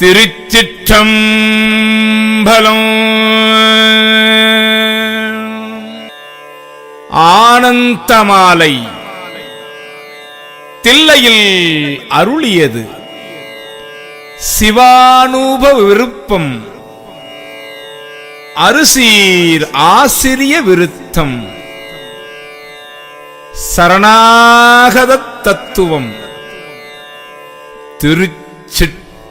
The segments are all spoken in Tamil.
திருச்சிற்றம்பலம். ஆனந்தமாலை. தில்லையில் அருளியது. சிவானூப விருப்பம். அருசீர் ஆசிரிய விருத்தம். சரணாகத தத்துவம்.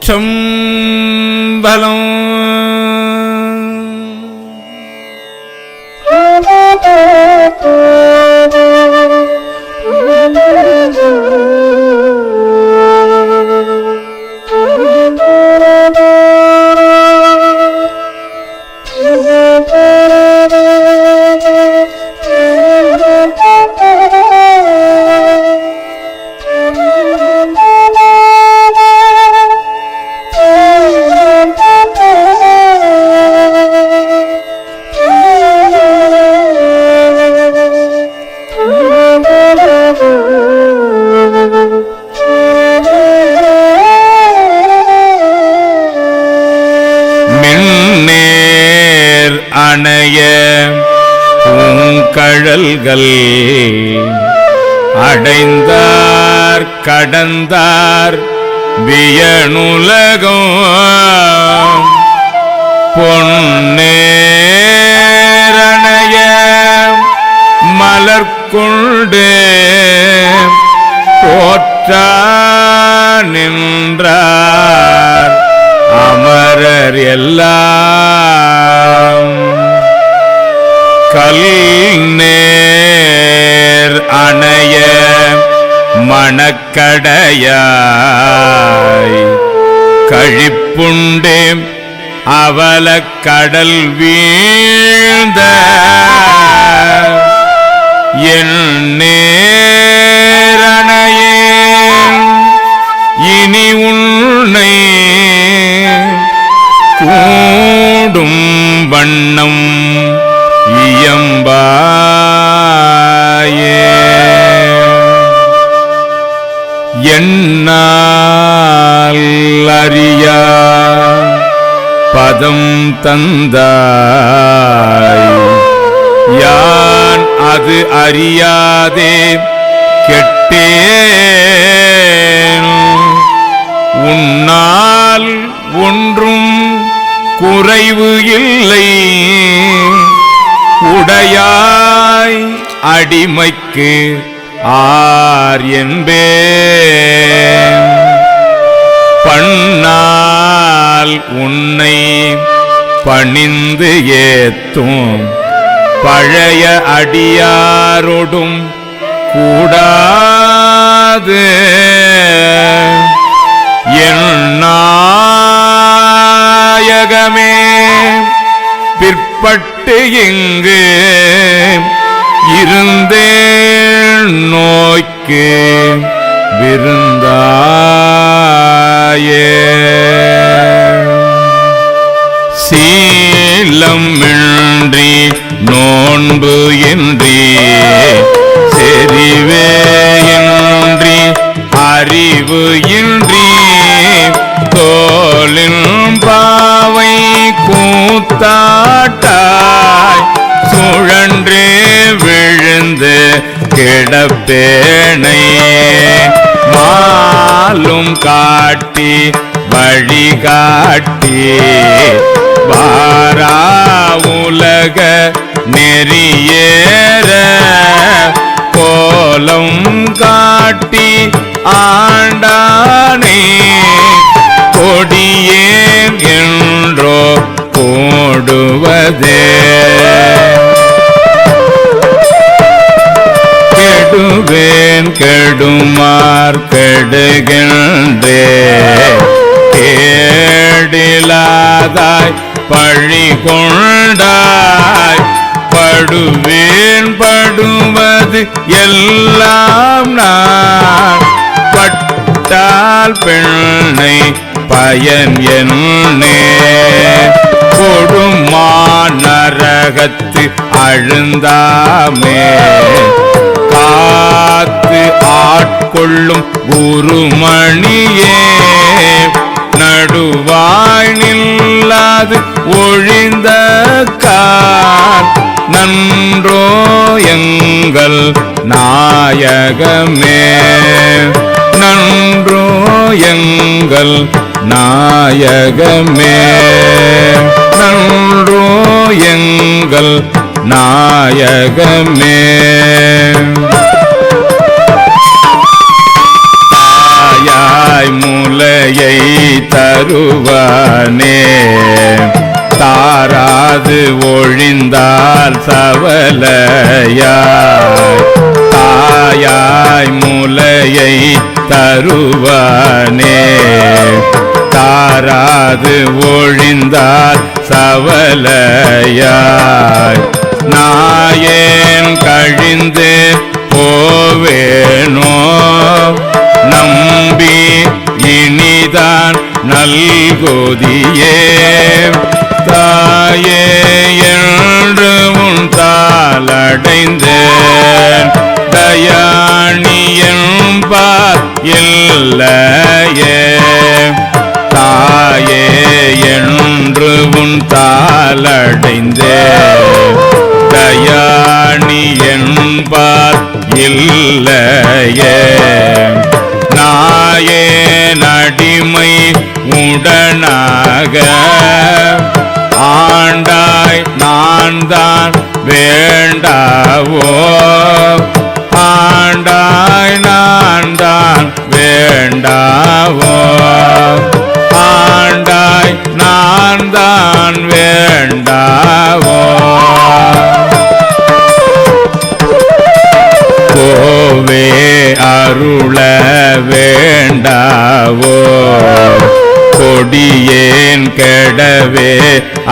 திருச்சிற்றம்பலம் மின்னேர் அடைந்தார்கள் அடைந்தார் கடந்தார் வியனுலகம். பொன்னேரணைய மலர்கொண்டு போற்றா நின்றார் அமரர் எல்லாம். கல் அணைய மணக்கடையாய். கழிப்புண்டே அவல கடல் வீழ்ந்த என் நேரணையே. இனி உன்னை கூடும் வண்ணம் என்னால் அறியா பதம் தந்தாய்? யான் அது அறியாதே? கெட்டேன். உன்னால் ஒன்றும் குறைவு இல்லை. உடையாய் அடிமைக்கு ஆர் என்பேன். பண்ணால் உன்னை பணிந்து ஏத்தும். பழைய அடியாரோடும் கூடாது. வாரா உலக நெறியேற கோலம் காட்டி ஆண்டானே. கொடியேன் என்றோ போடுவதே. கெடுவேன் கெடுமார் கெடுகின்றே. கேடிலாதாய் பழி கொண்டாய். படுவேன் படுவது எல்லாம் நான். பட்டால் பெண்ணை பயன் என்னே. கொடுமா நரகத்து அழுந்தாமே. காத்து ஆட்கொள்ளும் குருமணியே நடுவாய் நில்லாது ஒழிந்த கார். நன்றோ எங்கள் நாயகமே. நன்றோ எங்கள் நாயகமே. நன்றோ எங்கள் நாயகமே. தாயாய் மூ மாலையை தருவானே. தாராது ஒழிந்தால் சவலையாய். தாயாய் முலையை தருவானே. தாராது ஒழிந்தால் சவலையாய். நாயேன் கழிந்து போவேனோ? நம்பி இனிதான் நல்கோதியே தாயே என்று உன் தாளடைந்தேன். தயாணியம் என்பார் இல்லையே. தாயே என்று உன் தாளடைந்தேன். தயாணி என்பார் இல்லையே.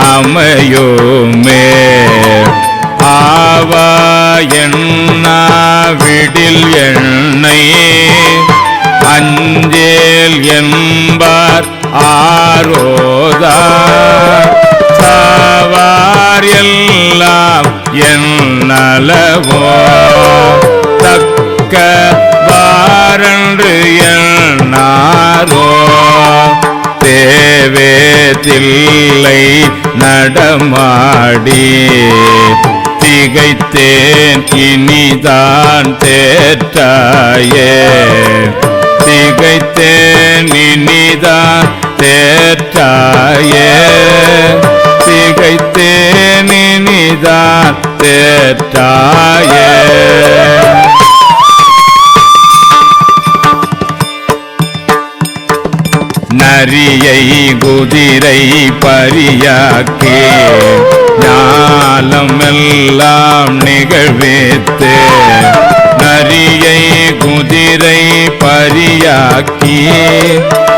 அமையோமே. ஆவா என்னா விடில் எண்ணை. அஞ்சேல் என்பார் ஆரோதா. சாவார் எல்லாம் என் நலவோ. தக்க வாரன்று எண்ணாரோ. தேவேதில்லை நடமாடி. திகைத்தேன் இனிதான் தேற்றாயே. திகைத்தேன் இனிதான் தேற்றாயே. திகைத்தேன் இனிதான் தேற்றாயே. நரியை குதிரை பரியாக்கே ஞாலம் எல்லாம் நிகழ்வேத்து. நரியை குதிரை பரியாக்கி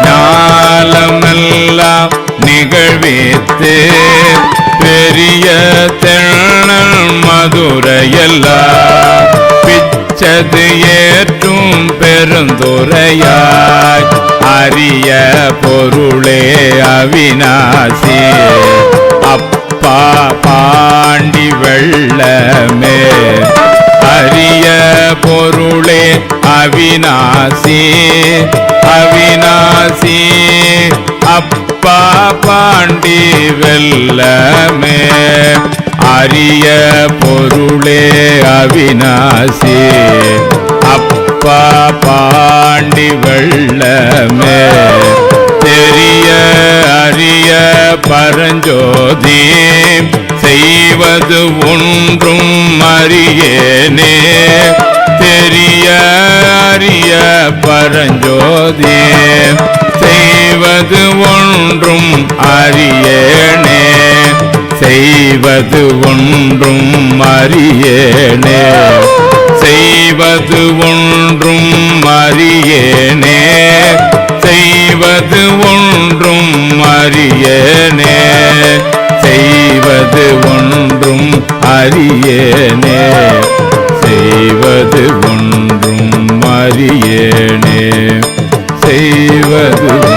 ஞாலமெல்லாம் நிகழ்வேத்து. பெரிய தென்னல் மதுரையெல்லாம் பிச்சது ஏற்றும் பெருந்துரையாய். அரிய பொருளே அவினாசி அப்பா பாண்டி வெள்ளமே. அரிய பொருளே அவினாசி அவினாசி அப்பா பாண்டி வெள்ளமே. அரிய பொருளே அவிநாசி. அப்பா பாண்டி வெள்ளமே. தெரிய அறிய பரஞ்சோதி செய்வது ஒன்றும் அறியேனே. தெரிய அறிய பரஞ்சோதி செய்வது ஒன்றும் அறியேனே. செய்வது ஒன்றும் அறியேனே. செய்வது ஒன்றும் அறியேனே. செய்வது ஒன்றும் அறியேனே. செய்வது ஒன்றும் அறியேனே. செய்வது ஒன்றும் அறியேனே. செய்வது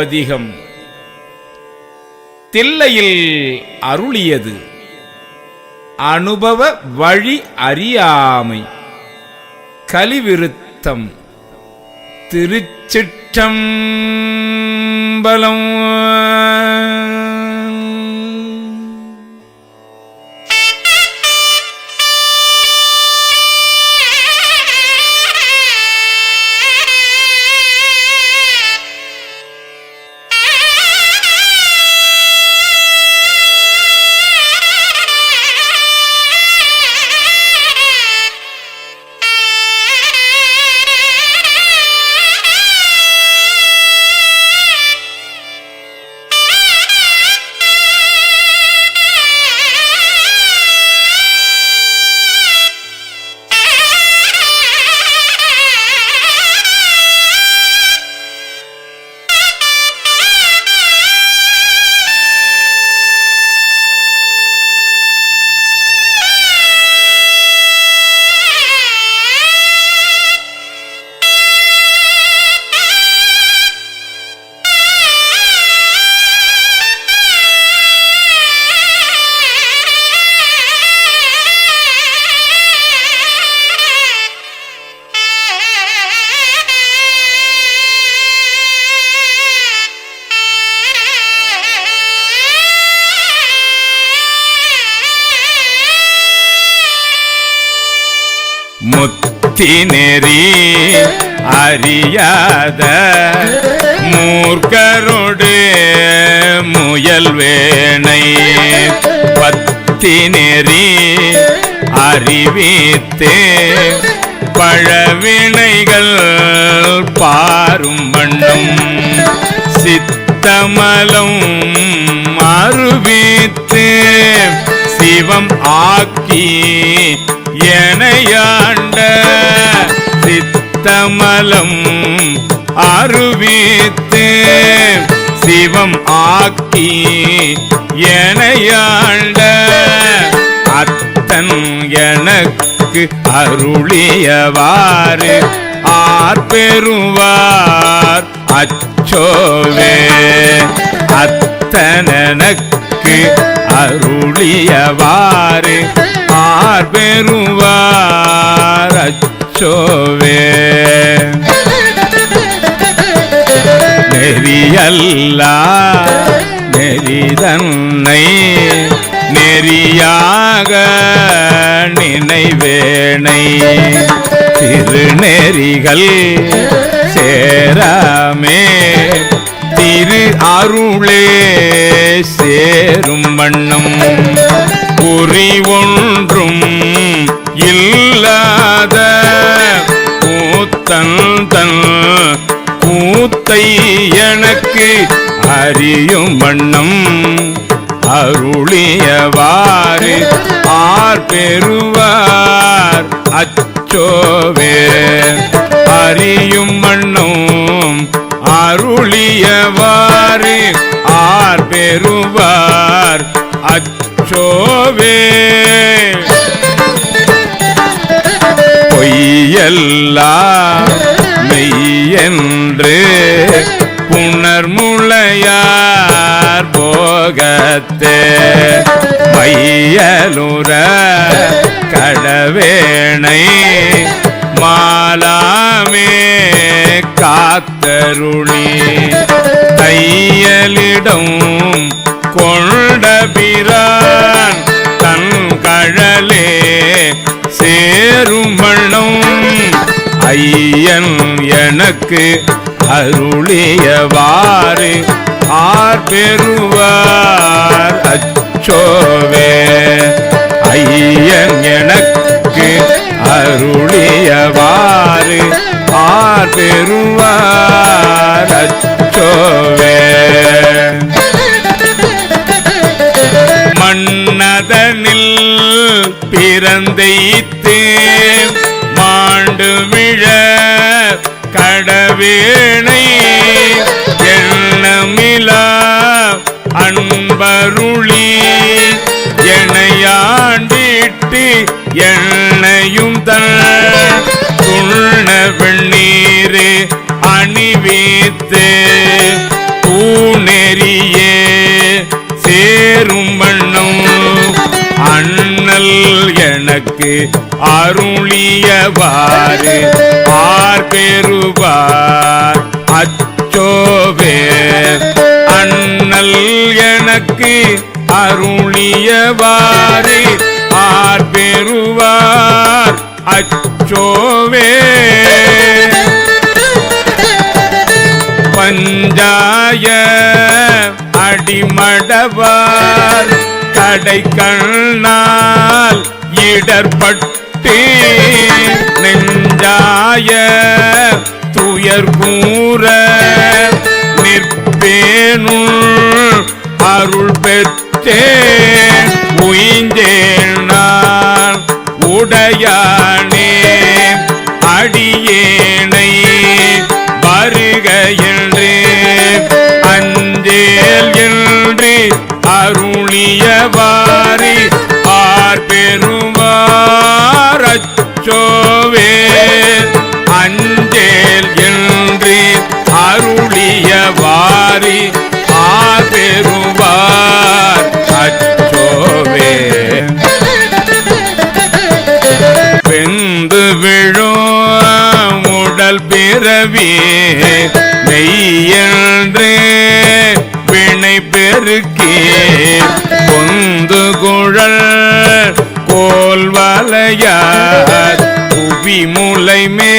பதிகம் தில்லையில் அருளியது. அனுபவ வழி அறியாமை. கலிவிருத்தம். திருச்சிற்றம்பலம். நெறி அறியாத மூர்க்கரோடு முயல் வேணை. பத்தி நெறி அறிவித்தே பழவினைகள் பாரும் வண்ணம். சித்தமலம் அருவித்து சிவம் ஆக்கி எனையாண்ட சித்தமலம் அருவித்து சிவம் ஆக்கி எனையாண்ட அத்தன் எனக்கு அருளியவாறு. ஆர்பெருவார் அச்சோவே. அத்தனனக்கு அருளியவாறு. ஆர்பெறுவார் அச்சோவே. நெறியல்லா நெறிதன்னை நெறியாக நினைவேனை. திருநெறிகள் சேராமே திரு அருளே சேரும் வண்ணம். குறி ஒன்றும் இல்லாத கூத்தன் தன் கூத்தை எனக்கு அறியும் வண்ணம் அருளியவாறு ஆர் பெறுவார் அச்சோவே. அறியும் மண்ணும் அருளியவாறு ஆர் பெறுவார் அச்சோவே பொய்யெல்லாம் மெய்யென்று புணர்முளையார் போகத்தே. மையலுற கடவேணை மாலாமே காத்தருளி. தையலிடம் கொண்டபிரான் தன் கழலே சேருமணம் ஐயன் எனக்கு அருளியவாறு ஆர் பெறுவார் அச்சோவே. ஐயன் எனக்கு அருளியவாறு ஆர் பெறுவார் அச்சோவே. பிறந்தைத்து மாண்டு விழ கடவேணை எண்ணமிலா அன்பருளி எனையாண்டிட்டு எண்ணையும் தன் துண்ண வெண்ணீரே அணிவித்தே அருளியவாறு ஆர் பெறுவார். அச்சோவே அண்ணல் எனக்கு அருளியவாறு. ஆர் பெறுவார் அச்சோவே பஞ்சாய அடிமடவார். கடை கண்ணால் இடர்பட்டு நெஞ்சாய துயர் கூற நிற்பேனுள் அருள் பிறவி மெய்யன்று வினை பெருக்கே. பொந்து குழல் கோல் வலையார் புவி முலை மே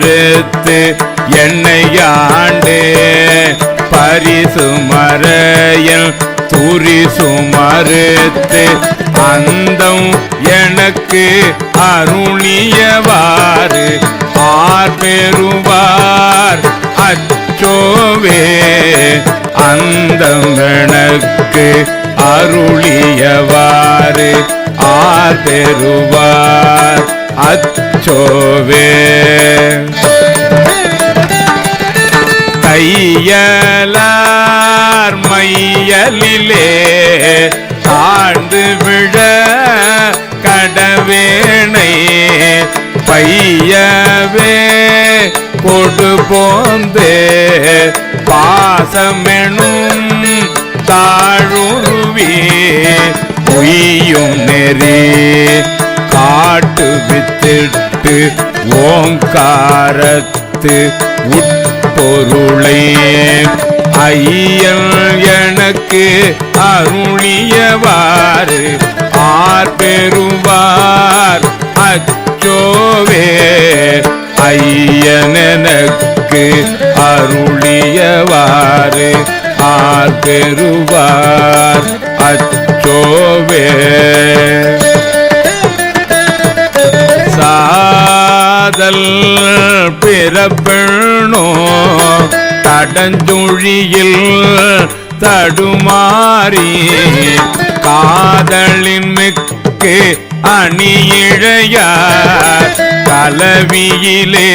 மறுத்து என்னை ஆண்டு பரிசு மறையல் துரிசு மறுத்து அந்தம் எனக்கு அருணியவாறு. ஆர் பெறுவார் அச்சோவே. அந்தம் எனக்கு அருளியவாறு. ஆர் பெறுவார் சோவே. கையலார் மையலிலே ஆண்டு விழ கடவேணை பையவே கொடு போந்தே. பாசமெனும் தாழுருவி உய்யும் நெறி. காட்டு வித்திட்டு ஓங்காரத்து உட்பொருளை. ஐயன் எனக்கு அருளியவாறு ஆர் பெறுவார் அச்சோவே. ஐயனக்கு அருளியவாறு ஆர் பெறுவார் அச்சோவே. கடல் பிறப்பெண்ணோ தடஞ்சுழியில் தடுமாறி காதலின் மிக்கு அணியிழையார் கலவியிலே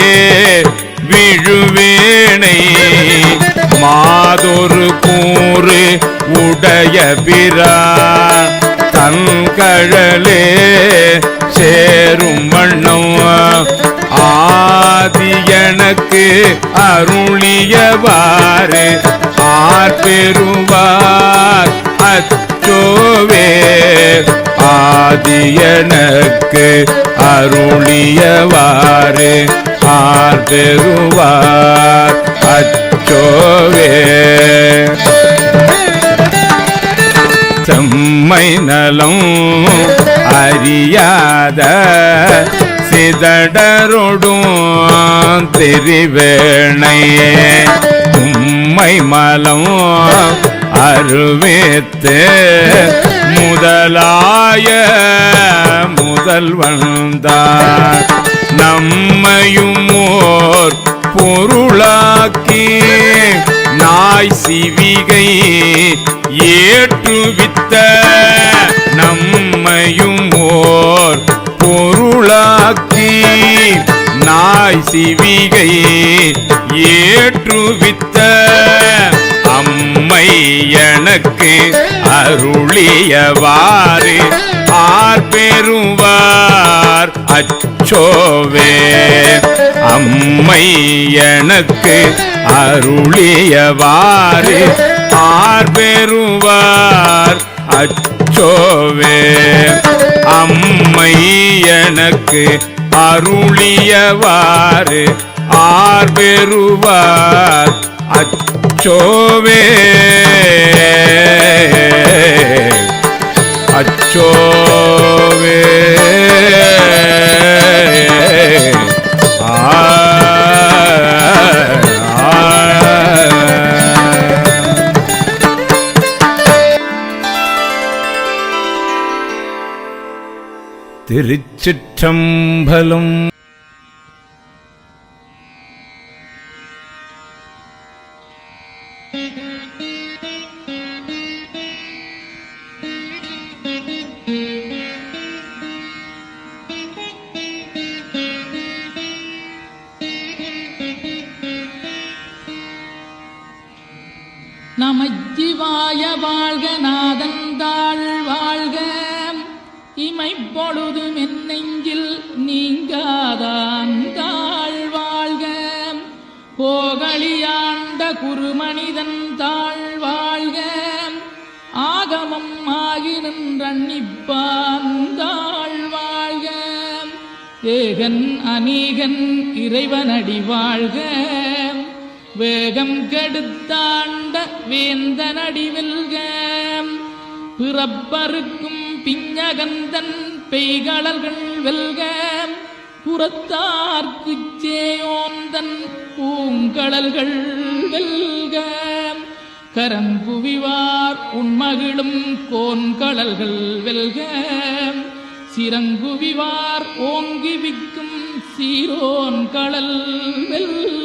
விழுவேனை மாதொரு கூறு உடைய பிரான் தன் கழலே சேரும் வண்ணம். ஆதி எனக்கு அருளியவாறு. ஆர் பெறுவார் அச்சோவே ஆதி எனக்கு அருளியவாறு. ஆர் பெறுவார் அச்சோவே செம்மை நலம் அறியாத சிதடரொடும் திரிவேணை உம்மை மலம் அருவேத்து முதலாய முதல் வந்தார் நம்மையும் ஓர் பொருளாக்கி நாய் சிவிகை ஏற்று சிவிகை ஏற்றுவித்த அம்மை எனக்கு அருளியவாறு. ஆர்பெறுவார் அச்சோவே. அம்மை எனக்கு அருளியவாறு. ஆர்பெறுவார் அச்சோவே. அம்மை எனக்கு அருளியவாறு ஆர் பெறுவார் அச்சோவே. திருச்சிற்றம்பலம் இமைப்பொழுதும் என் நெஞ்சில் நீங்காதான் தாழ் வாழ்க போகலியாண்ட குருமனிதன் தாழ் வாழ்க ஆகமம் ஆகி நின்றன்னிப்பான் தாழ் வாழ்க ஏகன் அநீகன் இறைவனடி வாழ்க. வேகம் கெடுத்தாண்ட வேந்தனடி வெல்க. பிறப்பருக்கும் பிஞ்சகந்தன் பெய்களர்கள் வெல்க புறத்தார்க்கு சேயோந்தன் பூங்கடல்கள் வெல்க. கரங்குவிவார் உண்மகிழும் கோன்கடல்கள் வெல்க. சிறங்குவிவார் ஓங்கி விக்கும் சீரோன் கடல் வெல்க.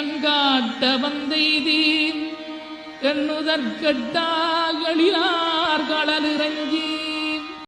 கண்காட்ட வந்தெய்தீன் எண்ணுதற்கட்டாகளிலார் களலிறங்கி